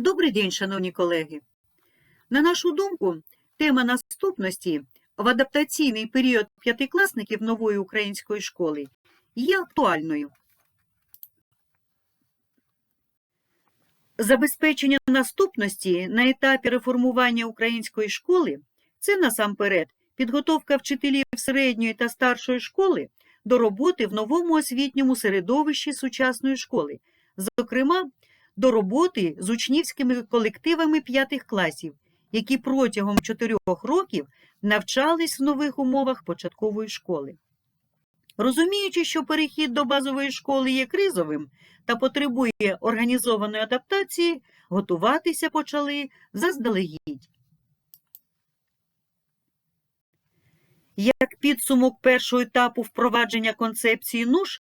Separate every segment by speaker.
Speaker 1: Добрий день, шановні колеги. На нашу думку, тема наступності в адаптаційний період п'ятикласників нової української школи є актуальною. Забезпечення наступності на етапі реформування української школи це насамперед підготовка вчителів середньої та старшої школи до роботи в новому освітньому середовищі сучасної школи, зокрема, до роботи з учнівськими колективами п'ятих класів, які протягом чотирьох років навчались в нових умовах початкової школи. Розуміючи, що перехід до базової школи є кризовим та потребує організованої адаптації, готуватися почали заздалегідь. Як підсумок першого етапу впровадження концепції НУШ,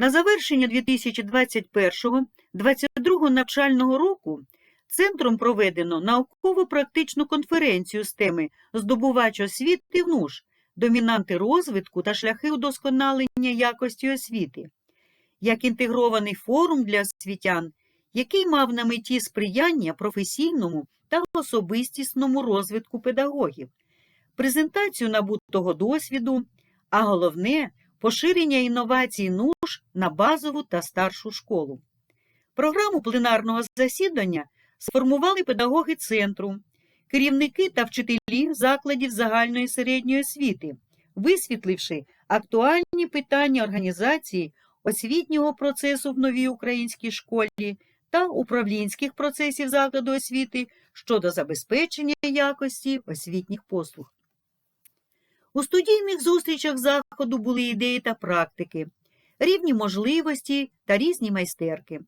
Speaker 1: на завершення 2021-2022 навчального року центром проведено науково-практичну конференцію з теми здобувач освіти в НУШ, домінанти розвитку та шляхи удосконалення якості освіти, як інтегрований форум для освітян, який мав на меті сприяння професійному та особистісному розвитку педагогів, презентацію набутого досвіду, а головне поширення інновацій НУШ на базову та старшу школу. Програму пленарного засідання сформували педагоги центру, керівники та вчителі закладів загальної середньої освіти, висвітливши актуальні питання організації освітнього процесу в новій українській школі та управлінських процесів закладу освіти щодо забезпечення якості освітніх послуг. У студійних зустрічах заходу були ідеї та практики, рівні можливості та різні майстерки.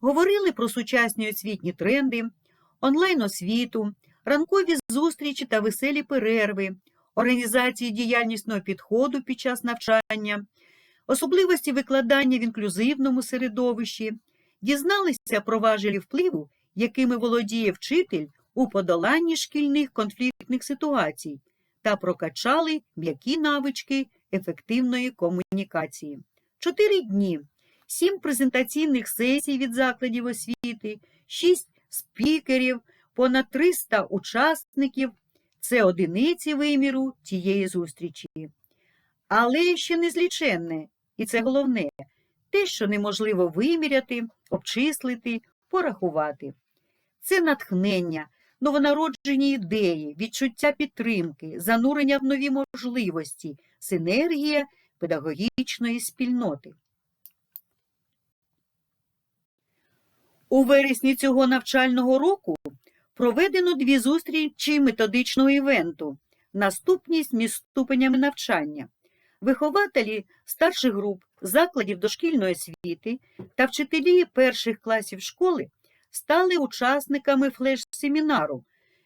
Speaker 1: Говорили про сучасні освітні тренди, онлайн-освіту, ранкові зустрічі та веселі перерви, організації діяльнісного підходу під час навчання, особливості викладання в інклюзивному середовищі, дізналися про важелі впливу, якими володіє вчитель у подоланні шкільних конфліктних ситуацій та прокачали м'які навички ефективної комунікації. Чотири дні, сім презентаційних сесій від закладів освіти, шість спікерів, понад 300 учасників це одиниці виміру тієї зустрічі. Але ще незліченне, і це головне, те, що неможливо виміряти, обчислити, порахувати. Це натхнення, новонароджені ідеї, відчуття підтримки, занурення в нові можливості, синергія педагогічної спільноти. У вересні цього навчального року проведено дві зустрічі методичного івенту Наступність між ступенями навчання. Вихователі старших груп закладів дошкільної освіти та вчителі перших класів школи стали учасниками флеш-семінару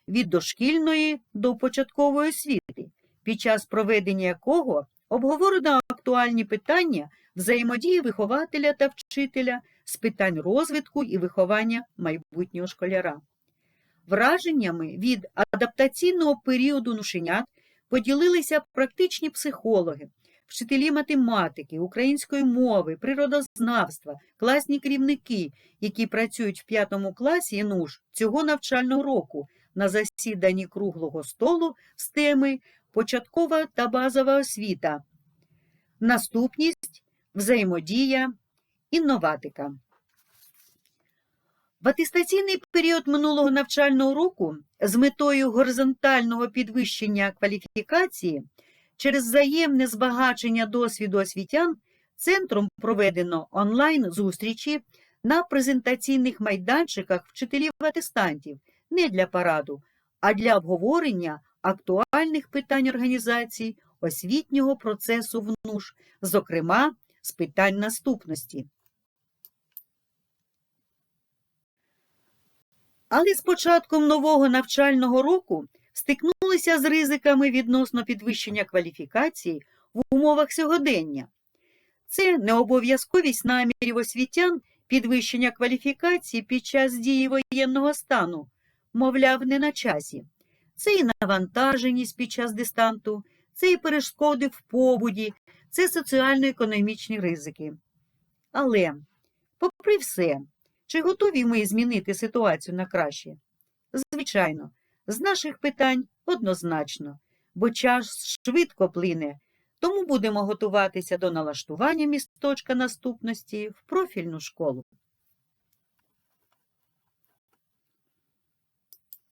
Speaker 1: від дошкільної до початкової освіти, під час проведення якого обговорено актуальні питання взаємодії вихователя та вчителя з питань розвитку і виховання майбутнього школяра. Враженнями від адаптаційного періоду нушенят поділилися практичні психологи, вчителі математики, української мови, природознавства, класні керівники, які працюють в п'ятому класі НУШ цього навчального року на засіданні круглого столу з теми Початкова та базова освіта, наступність, взаємодія, інноватика. В атестаційний період минулого навчального року з метою горизонтального підвищення кваліфікації через взаємне збагачення досвіду освітян центром проведено онлайн-зустрічі на презентаційних майданчиках вчителів-атестантів не для параду, а для обговорення актуальних питань організації освітнього процесу в НУШ, зокрема з питань наступності. Але з початком нового навчального року стикнулися з ризиками відносно підвищення кваліфікації в умовах сьогодення. Це необов'язковість намірів освітян підвищення кваліфікації під час дії воєнного стану, мовляв, не на часі. Це і навантаженість під час дистанту, це і перешкоди в побуді, це соціально-економічні ризики. Але, попри все, Чи готові ми змінити ситуацію на краще? Звичайно, з наших питань однозначно, бо час швидко плине, тому будемо готуватися до налаштування місточка наступності в профільну школу.